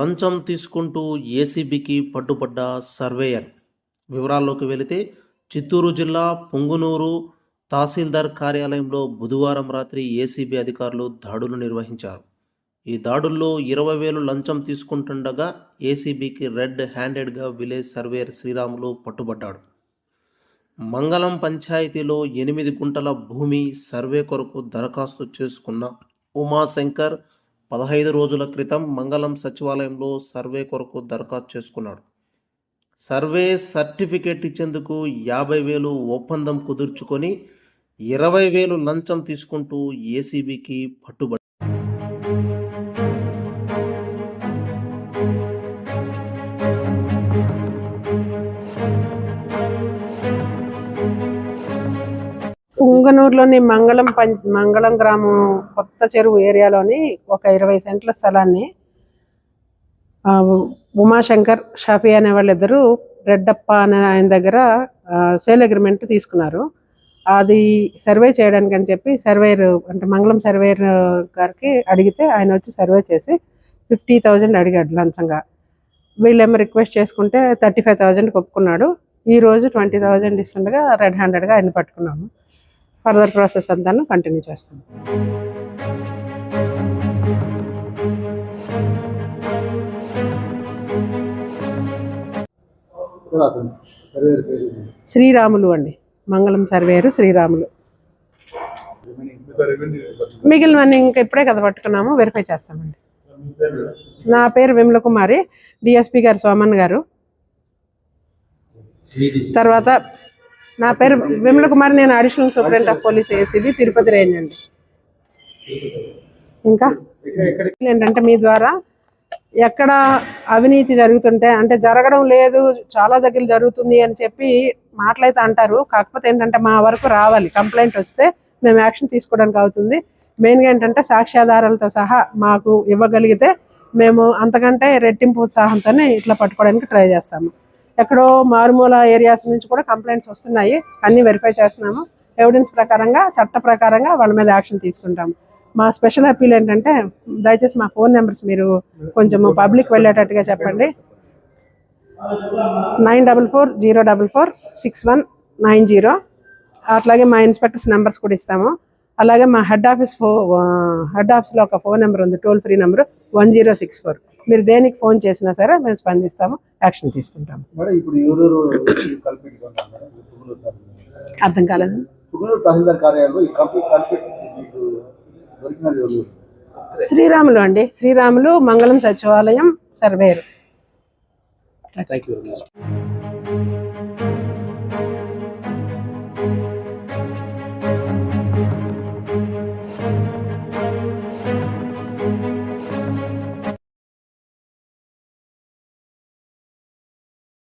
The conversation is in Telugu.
లంచం తీసుకుంటూ ఏసీబీకి పట్టుబడ్డ సర్వేయర్. వివరాల్లోకి వెళితే చిత్తూరు జిల్లా పొంగునూరు తహసీల్దార్ కార్యాలయంలో బుధవారం రాత్రి ఏసీబీ అధికారులు దాడులు నిర్వహించారు. ఈ దాడుల్లో ఇరవై వేలు లంచం తీసుకుంటుండగా ఏసీబీకి రెడ్ హ్యాండెడ్గా విలేజ్ సర్వేయర్ శ్రీరాములు పట్టుబడ్డాడు. మంగళం పంచాయతీలో ఎనిమిది గుంటల భూమి సర్వే కొరకు దరఖాస్తు చేసుకున్న ఉమాశంకర్ పదహైదు రోజుల క్రితం మంగళం సచివాలయంలో సర్వే కొరకు దరఖాస్తు చేసుకున్నాడు. సర్వే సర్టిఫికేట్ ఇచ్చేందుకు యాభై వేలు ఒప్పందం కుదుర్చుకొని ఇరవై వేలు లంచం తీసుకుంటూ ఏసీబీకి పట్టుబడి పుంగనూరులోని మంగళం పం మంగళం గ్రామం కొత్త చెరువు ఏరియాలోని ఒక ఇరవై సెంట్ల స్థలాన్ని ఉమాశంకర్ షాఫీ అనే వాళ్ళిద్దరూ రెడ్డప్ప అనే ఆయన దగ్గర సేల్ అగ్రిమెంట్ తీసుకున్నారు. అది సర్వే చేయడానికి అని చెప్పి సర్వేయర్ అంటే మంగళం సర్వేయర్ గారికి అడిగితే ఆయన వచ్చి సర్వే చేసి ఫిఫ్టీ థౌజండ్ అడిగాడు లంచంగా. వీళ్ళేమో రిక్వెస్ట్ చేసుకుంటే థర్టీ ఫైవ్ థౌజండ్కి ఒప్పుకున్నాడు. ఈరోజు ట్వంటీ థౌజండ్ ఇస్తుండగా రెడ్ హ్యాండెడ్గా ఆయన పట్టుకున్నాము. ఫర్దర్ ప్రాసెస్ అంతా కంటిన్యూ చేస్తాం. శ్రీరాములు అండి. మంగళం సర్వేరు శ్రీరాములు. మిగిలినవన్నీ ఇంకా ఇప్పుడే కదా పట్టుకున్నాము వెరిఫై చేస్తామండి. నా పేరు విమల కుమారి డిఎస్పి గారు సోమన్ గారు. తర్వాత నా పేరు విమల కుమార్ నేను additional superintendent of police ACB Tirupati range అండి. ఇంకా? ఏంటంటే మీ ద్వారా ఎక్కడ అవినీతి జరుగుతుంటే అంటే జరగడం లేదు చాలా దగ్గర జరుగుతుంది అని చెప్పి మాటలైతే అంటారు. కాకపోతే ఏంటంటే మా వరకు రావాలి. కంప్లైంట్ వస్తే మేము యాక్షన్ తీసుకోవడానికి అవుతుంది. మెయిన్గా ఏంటంటే సాక్ష్యాధారాలతో సహా మాకు ఇవ్వగలిగితే మేము అంతకంటే రెట్టింపు ఉత్సాహంతోనే ఇట్లా పట్టుకోవడానికి ట్రై చేస్తాము. ఎక్కడో మారుమూల ఏరియాస్ నుంచి కూడా కంప్లైంట్స్ వస్తున్నాయి. అన్నీ వెరిఫై చేస్తున్నాము. ఎవిడెన్స్ ప్రకారంగా చట్ట ప్రకారంగా వాళ్ళ మీద యాక్షన్ తీసుకుంటాము. మా స్పెషల్ అప్పీల్ ఏంటంటే దయచేసి మా ఫోన్ నెంబర్స్ మీరు కొంచెము పబ్లిక్ వెళ్ళేటట్టుగా చెప్పండి. Nine double four zero double four six one nine zero. అట్లాగే మా ఇన్స్పెక్టర్స్ నెంబర్స్ కూడా ఇస్తాము. అలాగే మా హెడ్ ఆఫీస్ ఫో హెడ్ ఆఫీస్లో ఒక ఫోన్ నెంబర్ ఉంది toll free number one zero six four మీరు దేనికి ఫోన్ చేసినా సరే మేము స్పందిస్తాము యాక్షన్ తీసుకుంటాము. అర్థం కాలేదు. శ్రీరాములు అండి. శ్రీరాములు మంగళం సచివాలయం సర్వేరు. Thank you